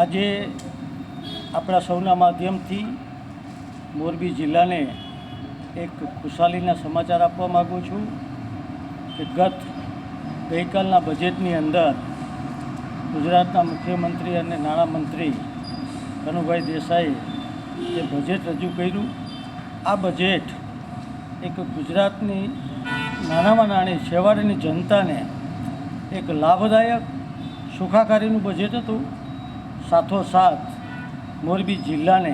આજે આપણા સૌના માધ્યમથી મોરબી જિલ્લાને એક ખુશાલીના સમાચાર આપવા માગું છું કે ગત ગઈકાલના બજેટની અંદર ગુજરાતના મુખ્યમંત્રી અને નાણામંત્રી કનુભાઈ દેસાઈએ જે બજેટ રજૂ કર્યું, આ બજેટ એક ગુજરાતની નાનામાં નાની છેવાડાની જનતાને એક લાભદાયક, સુખાકારીનું બજેટ હતું. સાથોસાથ મોરબી જિલ્લાને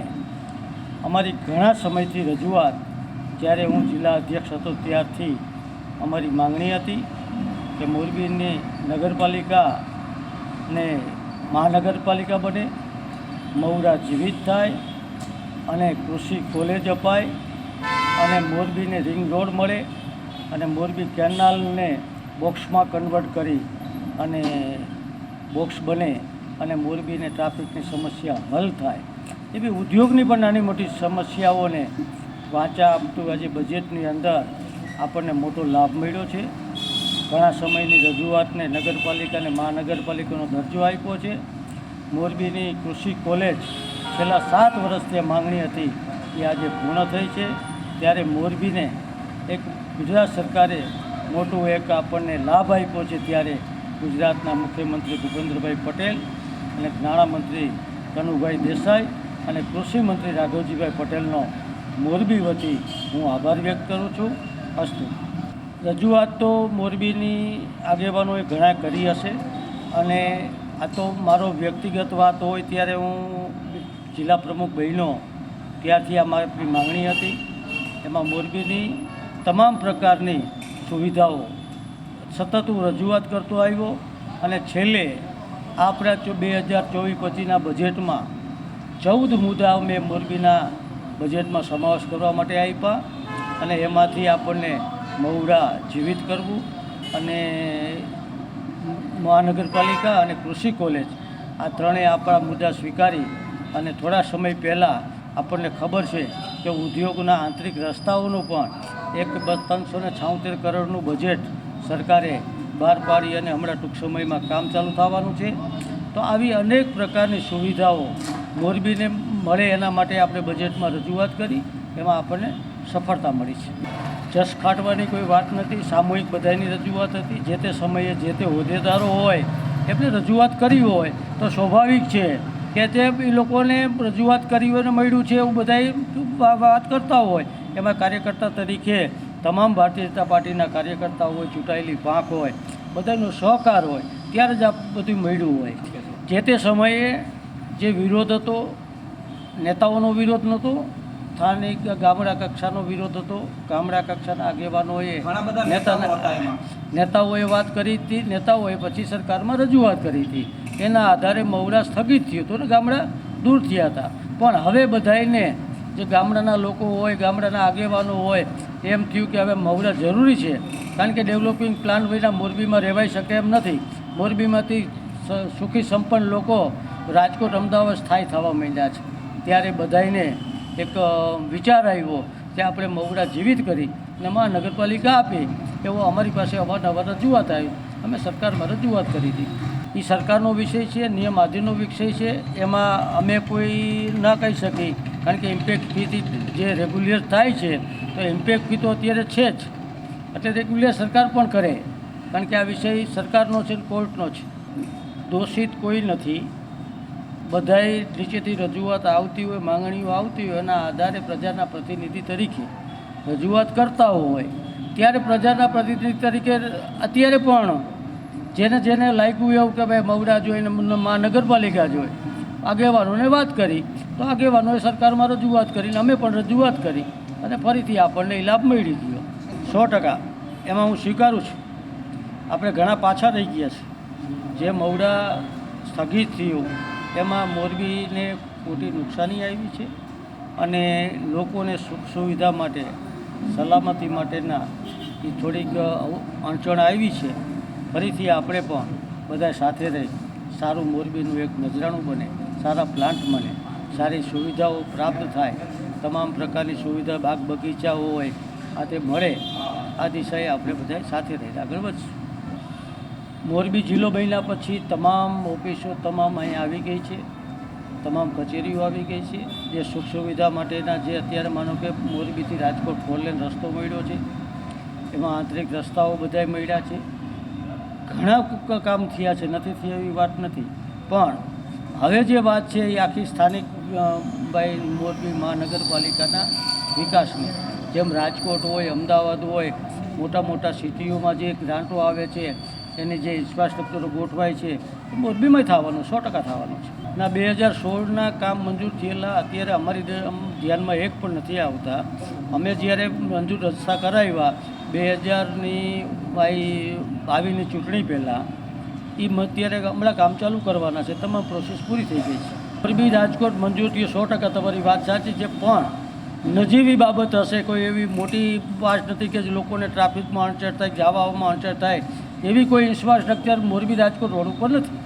અમારી ઘણા સમયથી રજૂઆત જ્યારે હું જિલ્લા અધ્યક્ષ હતો ત્યારથી અમારી માંગણી હતી કે મોરબીની નગરપાલિકાને મહાનગરપાલિકા બને મૌરા જીવિત થાય અને કૃષિ કોલેજ અપાય અને મોરબીને રિંગ રોડ મળે અને મોરબી કેનાલને બોક્સમાં કન્વર્ટ કરી અને બોક્સ બને. અને મોરબીને ટ્રાફિકની સમસ્યા હલ થાય. એવી ઉદ્યોગની પણ નાની મોટી સમસ્યાઓને વાંચા આપતું આજે બજેટની અંદર આપણને મોટો લાભ મળ્યો છે. ઘણા સમયની રજૂઆતને નગરપાલિકાને મહાનગરપાલિકાનો દરજ્જો આપ્યો છે. મોરબીની કૃષિ કોલેજ છેલ્લા સાત વર્ષથી માંગણી હતી એ આજે પૂર્ણ થઈ છે. ત્યારે મોરબીને એક ગુજરાત સરકારે મોટું એક આપણને લાભ આપ્યો છે. ત્યારે ગુજરાતના મુખ્યમંત્રી ભૂપેન્દ્રભાઈ પટેલ અને નાણામંત્રી કનુભાઈ દેસાઈ અને કૃષિમંત્રી રાઘવજીભાઈ પટેલનો મોરબી વતી હું આભાર વ્યક્ત કરું છું. અસ્તુ. રજૂઆત તો મોરબીની આગેવાનોએ ઘણા કરી હશે અને આ તો મારો વ્યક્તિગત વાત હોય ત્યારે હું જિલ્લા પ્રમુખ બહેનો ત્યારથી આ મારી માંગણી હતી. એમાં મોરબીની તમામ પ્રકારની સુવિધાઓ સતત હું રજૂઆત કરતો આવ્યો અને છેલ્લે આપણા બે હજાર ચોવીસ પચીસના બજેટમાં ચૌદ મુદ્દાઓ મેં મોરબીના બજેટમાં સમાવેશ કરવા માટે આપ્યા અને એમાંથી આપણને મહુરા જીવિત કરવું અને મહાનગરપાલિકા અને કૃષિ કોલેજ આ ત્રણેય આપણા મુદ્દા સ્વીકારી અને થોડા સમય પહેલાં આપણને ખબર છે કે ઉદ્યોગના આંતરિક રસ્તાઓનું પણ એક બસ ત્રણસો ને છાઉતેર કરોડનું બજેટ સરકારે બહાર પાડી અને હમણાં ટૂંક સમયમાં કામ ચાલુ થવાનું છે. તો આવી અનેક પ્રકારની સુવિધાઓ મોરબીને મળે એના માટે આપણે બજેટમાં રજૂઆત કરી, એમાં આપણને સફળતા મળી છે. જસ ખાટવાની કોઈ વાત નથી, સામૂહિક બધાની રજૂઆત હતી. જે તે સમયે જે તે હોદ્દેદારો હોય, એમને રજૂઆત કરી હોય, તો સ્વાભાવિક છે કે તે એ લોકોને રજૂઆત કરી હોય મળ્યું છે એવું બધાય વાત કરતા હોય. એમાં કાર્યકર્તા તરીકે તમામ ભારતીય જનતા પાર્ટીના કાર્યકર્તા હોય ચૂંટાયેલી પાંખ હોય બધાનો સહકાર હોય ત્યારે જ આ બધું મળ્યું હોય. જે તે સમયે જે વિરોધ હતો નેતાઓનો વિરોધ નહોતો સ્થાનિક ગામડા કક્ષાનો વિરોધ હતો ગામડા કક્ષાના આગેવાનોએ નેતાના. નેતાઓએ વાત કરી હતી નેતાઓએ પછી સરકારમાં રજૂઆત કરી હતી. એના આધારે મૌરા સ્થગિત થયું હતું ને ગામડા દૂર થયા હતા. પણ હવે બધાયને જે ગામડાના લોકો હોય, ગામડાના આગેવાનો હોય, એમ થયું કે હવે મૌરા જરૂરી છે. કારણ કે ડેવલપિંગ પ્લાન વિના મોરબીમાં રહેવાઈ શકે એમ નથી. મોરબીમાંથી સુખી સંપન્ન લોકો રાજકોટ, અમદાવાદ સ્થાયી થવા માંડ્યા છે. ત્યારે બધાને એક વિચાર આવ્યો કે આપણે મૌરા જીવિત કરી અને મહાનગરપાલિકા આપી એવો અમારી પાસે અવારનવાર રજૂઆત આવી. અમે સરકારમાં રજૂઆત કરી હતી. એ સરકારનો વિષય છે, નિયમ આધીનનો વિષય છે. એમાં અમે કોઈ ના કહી શકી કારણ કે ઇમ્પેક્ટ ફીથી જે રેગ્યુલર થાય છે, તો ઇમ્પેક્ટ ફી તો અત્યારે છે જ. એટલે રેગ્યુલર સરકાર પણ કરે. કારણ કે આ વિષય સરકારનો છે કોર્ટનો છે. દોષિત કોઈ નથી. બધાય નીચેથી રજૂઆત આવતી હોય, માંગણીઓ આવતી હોય, એના આધારે પ્રજાના પ્રતિનિધિ તરીકે રજૂઆત કરતા હોય, ત્યારે પ્રજાના પ્રતિનિધિ તરીકે અત્યારે પણ જેને જેને લાગ્યું એવું કે ભાઈ મવડા જોઈને મહાનગરપાલિકા જોઈ આગેવાનોને વાત કરી. તો આગેવાનોએ સરકારમાં રજૂઆત કરીને અમે પણ રજૂઆત કરી અને ફરીથી આપણને એ લાભ મળી ગયો. સો ટકા. એમાં હું સ્વીકારું છું. આપણે ઘણા પાછા રહી ગયા છે. જે મવડા સ્થગિત થયું, એમાં મોરબીને મોટી નુકસાની આવી છે અને લોકોને સુખ સુવિધા માટે, સલામતી માટેના એ થોડીક અડચણ આવી છે. ફરીથી આપણે પણ બધા સાથે રહી સારું મોરબીનું એક નજરાણું બને. સારા પ્લાન્ટ મળે, સારી સુવિધાઓ પ્રાપ્ત થાય, તમામ પ્રકારની સુવિધા, બાગ બગીચાઓ હોય, આ તે મળે, આ દિશાએ આપણે બધા સાથે રહીને આગળ વધશું. મોરબી જિલ્લો બન્યા પછી તમામ ઓફિસો તમામ અહીં આવી ગઈ છે, તમામ કચેરીઓ આવી ગઈ છે. જે સુખ સુવિધા માટેના જે અત્યારે માનો કે મોરબીથી રાજકોટ ફોરલેન રસ્તો મળ્યો છે, એમાં આંતરિક રસ્તાઓ બધાય મળ્યા છે. ઘણા કામ થયા છે, નથી થયા એવી વાત નથી, પણ હવે જે વાત છે એ આખી સ્થાનિક ભાઈ મોરબી મહાનગરપાલિકાના વિકાસની. જેમ રાજકોટ હોય, અમદાવાદ હોય મોટા મોટા સિટીઓમાં જે ગ્રાન્ટો આવે છે, એની જે ઇન્ફ્રાસ્ટ્રક્ચરો ગોઠવાય છે, એ મોરબીમાં થવાનું, સો ટકા થવાનું છે. ના, બે હજાર સોળના કામ મંજૂર થયેલા, અત્યારે અમારી ધ્યાનમાં એક પણ નથી આવતા. અમે જ્યારે મંજૂર રસ્તા કરાવ્યા, બે હજારની, ભાઈ, આવીની ચૂંટણી પહેલાં એ અત્યારે હમણાં કામ ચાલુ કરવાના છે. તમામ પ્રોસેસ પૂરી થઈ ગઈ છે. મોરબી રાજકોટ મંજૂરીએ સો ટકા તમારી વાત સાચી છે, પણ નજીવી બાબત હશે, કોઈ એવી મોટી વાત નથી કે લોકોને ટ્રાફિકમાં અણચર થાય જવામાં અણચર થાય, એવી કોઈ ઇન્ફ્રાસ્ટ્રક્ચર મોરબી રાજકોટ રોડ ઉપર નથી.